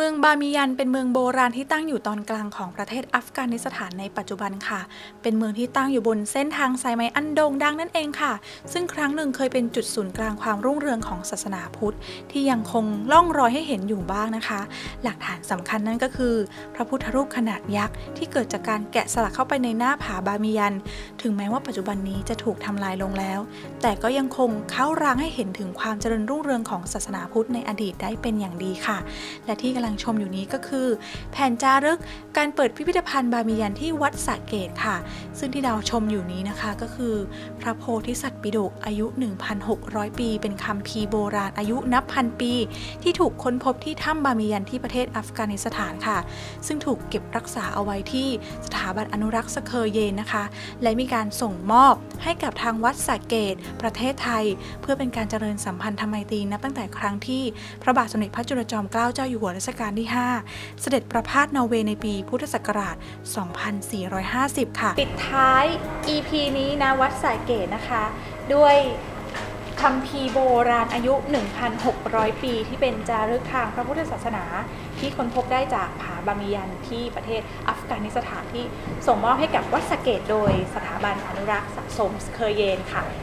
เมืองบามิยันเป็นเมืองโบราณที่ตั้งอยู่ตอนกลางของประเทศอัฟกานิสถานในปัจจุบันค่ะ เป็นเมืองที่ตั้งอยู่บนเส้นทางสายไหมอันโด่งดังนั่นเองค่ะ ซึ่งครั้งหนึ่งเคยเป็นจุดศูนย์กลางความรุ่งเรืองของศาสนาพุทธ ที่ยังคงล่องรอยให้เห็นอยู่บ้างนะคะ หลักฐานสำคัญนั่นก็คือ พระพุทธรูปขนาดยักษ์ที่เกิดจากการแกะสลักเข้าไปในหน้าผาบามิยันถึงแม้ว่าปัจจุบันนี้จะถูกทำลายลงแล้ว แต่ก็ยังคงเข้ารางให้เห็นถึงความเจริญรุ่งเรืองของศาสนาพุทธในอดีตได้เป็นอย่างดีค่ะ และที่กำลังชมอยู่นี้ก็คือ แผนจารึกการเปิดพิพิธภัณฑ์บามิยันที่วัดสะเกตค่ะ ซึ่งที่เราชมอยู่นี้นะคะก็คือ พระโพธิสัตว์ปิฎกอายุ 1,600 ปี เป็นคัมภีโบราณอายุนับพันปี ที่ถูกค้นพบที่ถ้ำบามิยันที่ประเทศอัฟกานิสถานค่ะ ซึ่งถูกเก็บรักษาเอาไว้ที่สถาบันอนุรักษ์สเคอร์เยนนะคะ และมีการส่งมอบให้กับทางวัดสระเกต ประเทศไทย เพื่อเป็นการเจริญสัมพันธไมตรีนับตั้งแต่ครั้งที่พระบาทสมเด็จพระจุลจอมเกล้าเจ้าอยู่หัวรัชกาลที่ 5 เสด็จประพาสนอร์เวย์ในปีพุทธศักราช 2450 ค่ะ ปิดท้าย EP นี้นะวัดสักเกตนะคะ ด้วย คัมภีโบราณอายุ 1,600 ปีที่เป็นจารึกทางพระพุทธศาสนา ที่ค้นพบได้จากผาบามิยันที่ประเทศอัฟกานิสถานที่ส่งมอบให้กับวัดสเกตโดยสถาบันอนุรักษ์สะสมสเคเยนค่ะ